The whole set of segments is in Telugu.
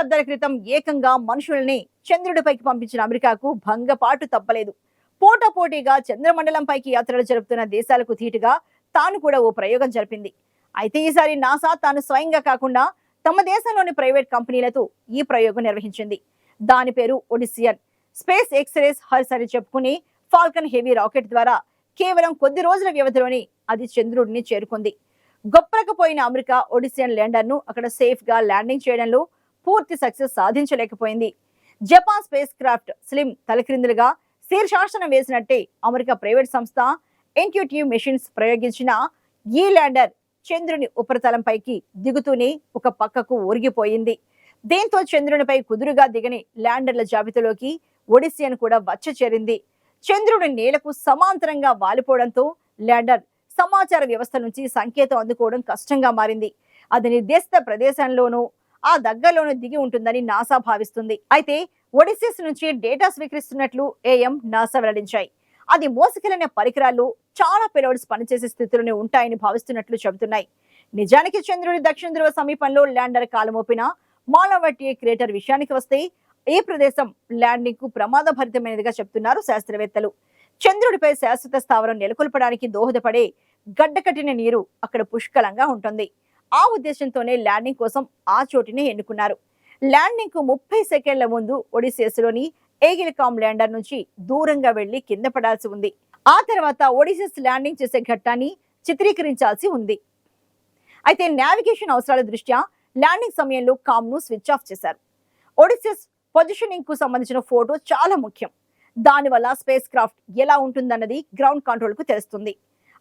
దశాబ్దాల క్రితం ఏకంగా మనుషుల్ని చంద్రుడిపైకి పంపించిన అమెరికాకు భంగపాటు తప్పలేదు. పోటాపోటీగా చంద్రమండలంపైకి యాత్రలు జరుపుతున్న దేశాలకు ధీటుగా తాను కూడా ఓ ప్రయోగం జరిపింది. అయితే ఈసారి నాసా తాను స్వయంగా కాకుండా తమ దేశంలోని ప్రైవేట్ కంపెనీలతో ఈ ప్రయోగం నిర్వహించింది. దాని పేరు ఒడిసియన్. స్పేస్ ఎక్స్రేస్ హర్స్ అని చెప్పుకుని ఫాల్కన్ హెవీ రాకెట్ ద్వారా కేవలం కొద్ది రోజుల వ్యవధిలోనే అది చంద్రుడిని చేరుకుంది. గొప్పకపోయిన అమెరికా ఒడిసియన్ ల్యాండర్ను అక్కడ సేఫ్గా ల్యాండింగ్ చేయడంలో పూర్తి సక్సెస్ సాధించలేకపోయింది. జపాన్ స్పేస్ క్రాఫ్ట్ స్లిమ్ తలక్రిందులుగా శీర్షాసనం వేసినట్టే అమెరికా ప్రైవేట్ సంస్థ ఎన్క్యూటివ్ మెషిన్స్ ప్రయోగించిన ఈ ల్యాండర్ చంద్రుని ఉపరితలంపైకి దిగుతూనే ఒక పక్కకు ఒరిగిపోయింది. దీంతో చంద్రునిపై కుదురుగా దిగని ల్యాండర్ల జాబితాలోకి ఒడిసియన్ కూడా వచ్చ చేరింది. చంద్రుడి నేలకు సమాంతరంగా వాలిపోవడంతో ల్యాండర్ సమాచార వ్యవస్థ నుంచి సంకేతం అందుకోవడం కష్టంగా మారింది. అది నిర్దేశిత ప్రదేశంలోనూ ఆ దగ్గరలోనే దిగి ఉంటుందని నాసా భావిస్తుంది. అయితే ఒడిసిస్ నుంచి డేటా స్వీకరిస్తున్నట్లు ఏఎం నాసా వెల్లడించాయి. అది మోసుకెళ్ళిన పరికరాలు చాలా పెలోడ్స్ పనిచేసే స్థితిలోనే ఉంటాయని భావిస్తున్నట్లు చెబుతున్నాయి. నిజానికి చంద్రుడి దక్షిణ ధ్రువ సమీపంలో ల్యాండర్ కాలమోపిన మాలవట్టి క్రేటర్ విషయానికి వస్తే ఈ ప్రదేశం ల్యాండింగ్కు ప్రమాదభరితమైనదిగా చెప్తున్నారు శాస్త్రవేత్తలు. చంద్రుడిపై శాశ్వత స్థావరం నెలకొల్పడానికి దోహదపడే గడ్డకట్టిన నీరు అక్కడ పుష్కలంగా ఉంటుంది. ఆ ఉద్దేశంతోనే ల్యాండింగ్ కోసం ఆ చోటినే ఎన్నుకున్నారు. ల్యాండింగ్కు ముప్పై సెకండ్ల ముందు ఒడిసేస్లోని ఏగిలికామ్ ల్యాండర్ నుంచి దూరంగా వెళ్ళి కింద పడాల్సి ఉంది. ఆ తర్వాత ఒడిసెస్ ల్యాండింగ్ చేసే ఘట్టాన్ని చిత్రీకరించాల్సి ఉంది. అయితే నావిగేషన్ అవసరాల దృష్ట్యా ల్యాండింగ్ సమయంలో కామ్ను స్విచ్ ఆఫ్ చేశారు. ఒడిసెస్ పొజిషనింగ్కు సంబంధించిన ఫోటో చాలా ముఖ్యం. దానివల్ల స్పేస్ క్రాఫ్ట్ ఎలా ఉంటుందన్నది గ్రౌండ్ కంట్రోల్కు తెలుస్తుంది.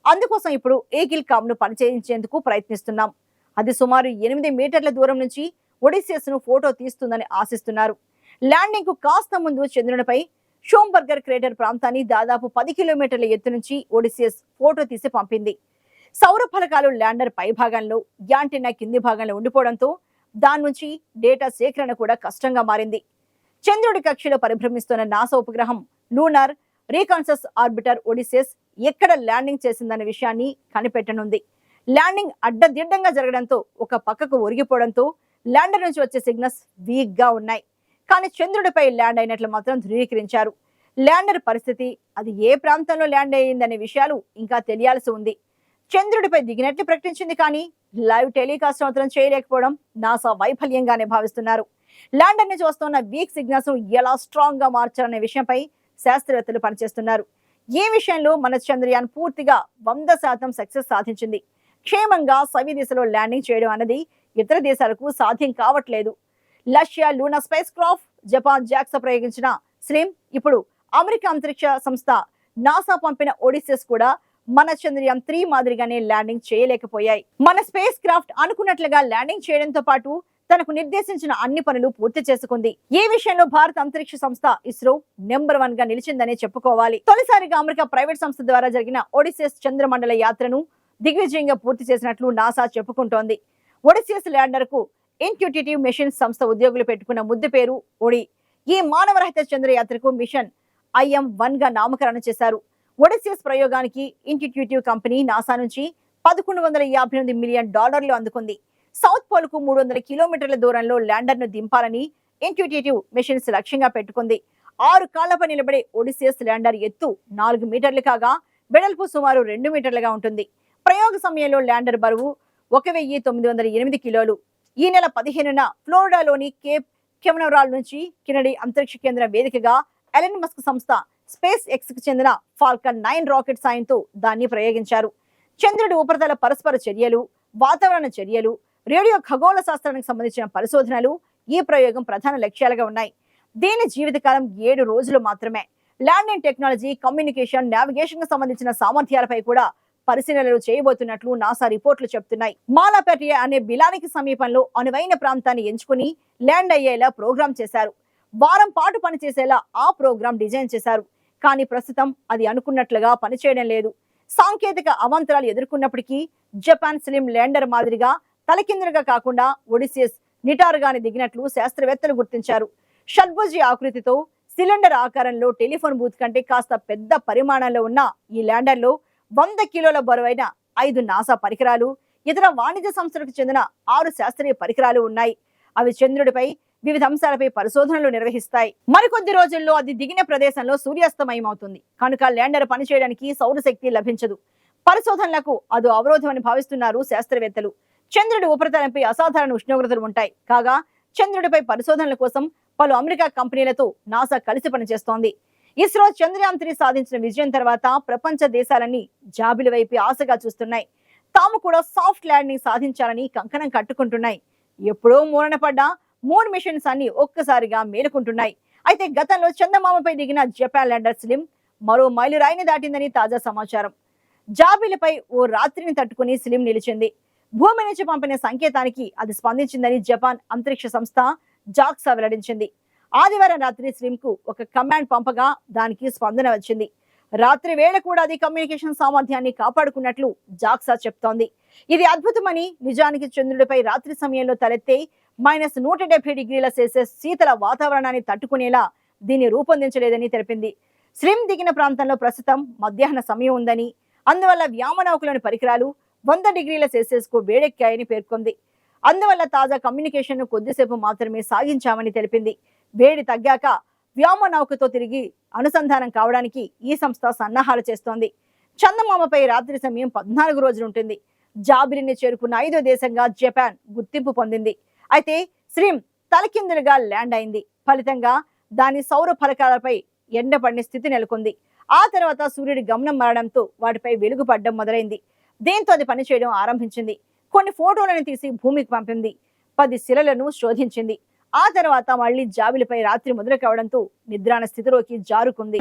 అందుకోసం ఇప్పుడు ఏగిల్ కామ్ను పనిచేయించేందుకు ప్రయత్నిస్తున్నాం. అది సుమారు ఎనిమిది మీటర్ల దూరం నుంచి ఒడిసియస్ను ఫోటో తీస్తుందని ఆశిస్తున్నారు. ల్యాండింగ్కు కాస్త ముందు చంద్రునిపై షోంబర్గర్ క్రేటర్ ప్రాంతాన్ని దాదాపు పది కిలోమీటర్ల ఎత్తు నుంచి ఒడిసియస్ ఫోటో తీసి పంపింది. సౌర ఫలకాలు ల్యాండర్ పై భాగంలో యాంటెన్నా కింది భాగంలో ఉండిపోవడంతో దాని నుంచి డేటా సేకరణ కూడా కష్టంగా మారింది. చంద్రుడి కక్షలో పరిభ్రమిస్తున్న నాసా ఉపగ్రహం లూనార్ రీకాన్సస్ ఆర్బిటర్ ఒడిసెస్ ఎక్కడ ల్యాండింగ్ చేసిందనే విషయాన్ని కనిపెట్టనుంది. ల్యాండింగ్ అడ్డదిడ్డంగా జరగడంతో ఒక పక్కకు ఒరిగిపోవడంతో ల్యాండర్ నుంచి వచ్చే సిగ్నల్స్ వీక్గా ఉన్నాయి. కానీ చంద్రుడిపై ల్యాండ్ అయినట్లు మాత్రం ధృవీకరించారు. ల్యాండర్ పరిస్థితి అది ఏ ప్రాంతంలో ల్యాండ్ అయ్యిందనే విషయాలు ఇంకా తెలియాల్సి ఉంది. చంద్రుడిపై దిగినట్లు ప్రకటించింది కానీ లైవ్ టెలికాస్ట్ మాత్రం చేయలేకపోవడం నాసా వైఫల్యంగానే భావిస్తున్నారు. ల్యాండర్ నుంచి వస్తున్న వీక్ సిగ్నల్స్ ఎలా స్ట్రాంగ్గా మార్చాలనే విషయంపై శాస్త్రవేత్తలు పనిచేస్తున్నారు. ఈ విషయంలో మన చంద్రయాన్ పూర్తిగా వంద శాతం సక్సెస్ సాధించింది. క్షేమంగా సవి దిశలో ల్యాండింగ్ చేయడం అనేది ఇతర దేశాలకు సాధ్యం కావట్లేదు. లష్యా Luna spacecraft Japan JAXA ప్రయోగించిన స్లిమ్ ఇప్పుడు అమెరికా అంతరిక్ష సంస్థ నాసా పంపిన ఒడిసెస్ కూడా మన చంద్రయాన్ త్రీ మాదిరిగానే ల్యాండింగ్ చేయలేకపోయాయి. మన స్పేస్ క్రాఫ్ట్ అనుకున్నట్లుగా ల్యాండింగ్ చేయడంతో పాటు తనకు నిర్దేశించిన అన్ని పనులు పూర్తి చేసుకుంది. ఈ విషయంలో భారత అంతరిక్ష సంస్థ ఇస్రో నెంబర్ వన్గా నిలిచిందనే చెప్పుకోవాలి. తొలిసారిగా అమెరికా ప్రైవేట్ సంస్థ ద్వారా జరిగిన ఒడిసెస్ చంద్రమండల యాత్రను దిగ్విజయంగా పూర్తి చేసినట్లు నాసా చెప్పుకుంటోంది. ఒడిసియస్ ల్యాండర్కు ఇన్క్యూటిటివ్ మిషన్ సంస్థ ఉద్యోగులు పెట్టుకున్న ముద్దు పేరు ఒడి. ఈ మానవరహిత చంద్రయాత్రకు మిషన్ ఐఎం వన్గా నామకరణం చేశారు. ఒడిసియస్ ప్రయోగానికి ఇన్స్టిట్యూటివ్ కంపెనీ నాసా నుంచి పదకొండు వందల యాభై ఎనిమిది మిలియన్ డాలర్లు అందుకుంది. సౌత్ పోల్కు మూడు వందల కిలోమీటర్ల దూరంలో ల్యాండర్ను దింపాలని ఇన్స్టిట్యూటివ్ మిషన్స్ లక్ష్యంగా పెట్టుకుంది. ఆరు కాళ్ళపై నిలబడే ఒడిసియస్ ల్యాండర్ ఎత్తు నాలుగు మీటర్లు కాగా వెడల్పు సుమారు రెండు మీటర్లుగా ఉంటుంది. ప్రయోగ సమయంలో ల్యాండర్ బరువు ఒక వెయ్యి తొమ్మిది వందల ఎనిమిది కిలోలు. ఈ నెల పదిహేనున ఫ్లోరిడాలోని కేప్ కెమెనోరాల్ నుంచి కినడి అంతరిక్ష కేంద్ర వేదికగా ఎలన్ మస్క్ సంస్థ స్పేస్ ఎక్స్కి చెందిన ఫాల్కన్ నైన్ రాకెట్ సాయంతో దాన్ని ప్రయోగించారు. చంద్రుడి ఉపరితల పరస్పర చర్యలు వాతావరణ చర్యలు రేడియో ఖగోళ శాస్త్రానికి సంబంధించిన పరిశోధనలు ఈ ప్రయోగం ప్రధాన లక్ష్యాలుగా ఉన్నాయి. దీని జీవితకాలం ఏడు రోజులు మాత్రమే. ల్యాండింగ్ టెక్నాలజీ కమ్యూనికేషన్ నావిగేషన్కు సంబంధించిన సామర్థ్యాలపై కూడా పరిశీలనలు చేయబోతున్నట్లు నాసా రిపోర్ట్లు చెప్తున్నాయి. మాలాపేట అనే బిలానికి సమీపంలో అనువైన ప్రాంతాన్ని ఎంచుకుని ల్యాండ్ అయ్యేలా ప్రోగ్రాం చేశారు. వారం పాటు పనిచేసేలా ఆ ప్రోగ్రాం డిజైన్ చేశారు. కానీ ప్రస్తుతం అది అనుకున్నట్లుగా పనిచేయడం లేదు. సాంకేతిక అవాంతరాలు ఎదుర్కొన్నప్పటికీ జపాన్ స్లిమ్ ల్యాండర్ మాదిరిగా తలకిందులుగా కాకుండా ఒడిసియస్ నిటారుగానే దిగినట్లు శాస్త్రవేత్తలు గుర్తించారు. షడ్భుజి ఆకృతితో సిలిండర్ ఆకారంలో టెలిఫోన్ బూత్ కంటే కాస్త పెద్ద పరిమాణంలో ఉన్న ఈ ల్యాండర్లో వంద కిలోల బరువైన ఐదు నాసా పరికరాలు ఇతర వాణిజ్య సంస్థలకు చెందిన ఆరు శాస్త్రీయ పరికరాలు ఉన్నాయి. అవి చంద్రుడిపై వివిధ అంశాలపై పరిశోధనలు నిర్వహిస్తాయి. మరికొద్ది రోజుల్లో అది దిగిన ప్రదేశంలో సూర్యాస్తమయమవుతుంది. కనుక ల్యాండర్ పనిచేయడానికి సౌరశక్తి లభించదు. పరిశోధనలకు అది అవరోధమని భావిస్తున్నారు శాస్త్రవేత్తలు. చంద్రుడి ఉపరితలంపై అసాధారణ ఉష్ణోగ్రతలు ఉంటాయి. కాగా చంద్రుడిపై పరిశోధనల కోసం పలు అమెరికా కంపెనీలతో నాసా కలిసి పనిచేస్తోంది. ఇస్రో చంద్రయాన్ త్రీ సాధించిన విజయం తర్వాత ప్రపంచ దేశాలన్నీ జాబిలి వైపు ఆశగా చూస్తున్నాయి. తాము కూడా సాఫ్ట్ ల్యాండింగ్ సాధించాలని కంకణం కట్టుకుంటున్నాయి. ఎప్పుడో మూలన పడ్డ మూన్ మిషన్స్ అన్ని ఒక్కసారిగా మేలుకుంటున్నాయి. అయితే గతంలో చందమామపై దిగిన జపాన్ ల్యాండర్ స్లిమ్ మరో మైలురాయిని దాటిందని తాజా సమాచారం. జాబిలిపై ఓ రాత్రిని తట్టుకుని స్లిమ్ నిలిచింది. భూమి నుంచి పంపిన సంకేతానికి అది స్పందించిందని జపాన్ అంతరిక్ష సంస్థ జాక్సా వెల్లడించింది. ఆదివారం రాత్రి స్లిమ్కు ఒక కమాండ్ పంపగా దానికి స్పందన వచ్చింది. రాత్రి వేళ కూడా అది కమ్యూనికేషన్ సామర్థ్యాన్ని కాపాడుకున్నట్లు జాక్సా చెప్తోంది. ఇది అద్భుతమని నిజానికి చంద్రుడిపై రాత్రి సమయంలో తలెత్తే మైనస్ నూట డెబ్బై డిగ్రీల సెల్సియస్ శీతల వాతావరణాన్ని తట్టుకునేలా దీన్ని రూపొందించలేదని తెలిపింది. స్లిమ్ దిగిన ప్రాంతంలో ప్రస్తుతం మధ్యాహ్న సమయం ఉందని అందువల్ల వ్యామనౌకలోని పరికరాలు వంద డిగ్రీల సెల్సియస్కు వేడెక్కాయని పేర్కొంది. అందువల్ల తాజా కమ్యూనికేషన్ను కొద్దిసేపు మాత్రమే సాగించామని తెలిపింది. వేడి తగ్గాక వ్యోమనౌకతో తిరిగి అనుసంధానం కావడానికి ఈ సంస్థ సన్నాహాలు చేస్తోంది. చందమామపై రాత్రి సమయం పద్నాలుగు రోజులు ఉంటుంది. జాబిలిని చేరుకున్న ఐదో దేశంగా జపాన్ గుర్తింపు పొందింది. అయితే శ్రీమ్ తలకిందులుగా ల్యాండ్ అయింది. ఫలితంగా దాని సౌర ఫలకాలపై ఎండపడిన స్థితి నెలకొంది. ఆ తర్వాత సూర్యుడి గమనం మారడంతో వాటిపై వెలుగు పడడం మొదలైంది. దీంతో అది పనిచేయడం ఆరంభించింది. కొన్ని ఫోటోలను తీసి భూమికి పంపింది. పది శిలలను శోధించింది. ఆ తర్వాత మళ్ళీ జాబిలిపై రాత్రి మొదలు కావడంతో నిద్రాణ స్థితిలోకి జారుకుంది.